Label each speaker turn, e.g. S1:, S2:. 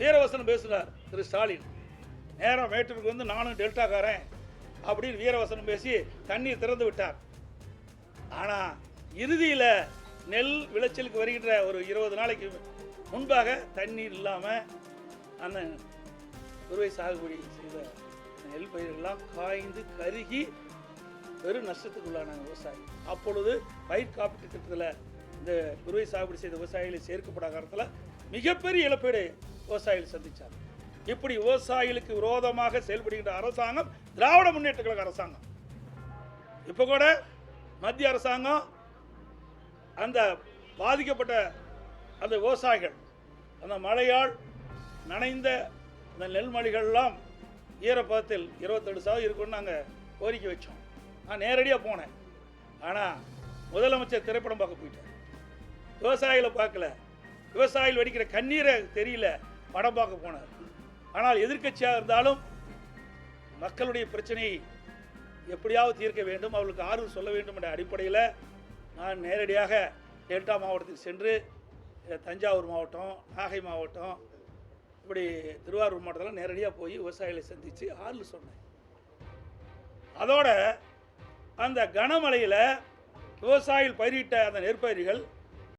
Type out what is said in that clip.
S1: வீரவசனம் பேசுகிறார் திரு ஸ்டாலின். நேரம் மேட்டூருக்கு வந்து நானும் டெல்டாக்காரன் அப்படின்னு வீரவசனம் பேசி தண்ணீர் திறந்து விட்டார். ஆனால் இறுதியில் நெல் விளைச்சலுக்கு வருகின்ற ஒரு இருபது நாளைக்கு முன்பாக தண்ணீர் இல்லாமல் அந்த குறுவை சாகுபடி செய்த நெல் பயிர்கள்லாம் காய்ந்து கருகி பெரும் நஷ்டத்துக்குள்ளானாங்க விவசாயி அப்பொழுது பயிர் காப்பீட்டு திட்டத்தில் இந்த குறுவை சாகுபடி செய்த விவசாயிகளை சேர்க்கப்படாத காலத்தில் மிகப்பெரிய இழப்பீடு விவசாயிகள் சந்திச்சார் இப்படி விவசாயிகளுக்கு விரோதமாக செயல்படுகின்ற அரசாங்கம் திராவிட முன்னேற்ற கழக அரசாங்கம். இப்போ கூட மத்திய அரசாங்கம் அந்த பாதிக்கப்பட்ட அந்த விவசாயிகள் அந்த மழையால் நனைந்த அந்த நெல்மணிகள்லாம் ஈரப்பதத்தில் இருபத்தெட்டு சதவீதம் இருக்குன்னு நாங்கள் கோரிக்கை வச்சோம். நான் நேரடியாக போனேன். ஆனால் முதலமைச்சர் திரைப்படம் பார்க்க போயிட்டேன் விவசாயிகளை பார்க்கல. விவசாயிகள் வடிக்கிற கண்ணீரை தெரியல. படம் பார்க்க போனார். ஆனால் எதிர்க்கட்சியாக இருந்தாலும் மக்களுடைய பிரச்சனையை எப்படியாவது தீர்க்க வேண்டும் அவர்களுக்கு ஆறுதல் சொல்ல வேண்டும் என்ற அடிப்படையில் நான் நேரடியாக டெல்டா மாவட்டத்துக்கு சென்று தஞ்சாவூர் மாவட்டம் நாகை மாவட்டம் இப்படி திருவாரூர் மாவட்டத்தில் நேரடியாக போய் விவசாயிகளை சந்தித்து ஆறுதல் சொன்னேன். அதோட அந்த கனமழையில் விவசாயிகள் பயிரிட்ட அந்த நெற்பயிர்கள்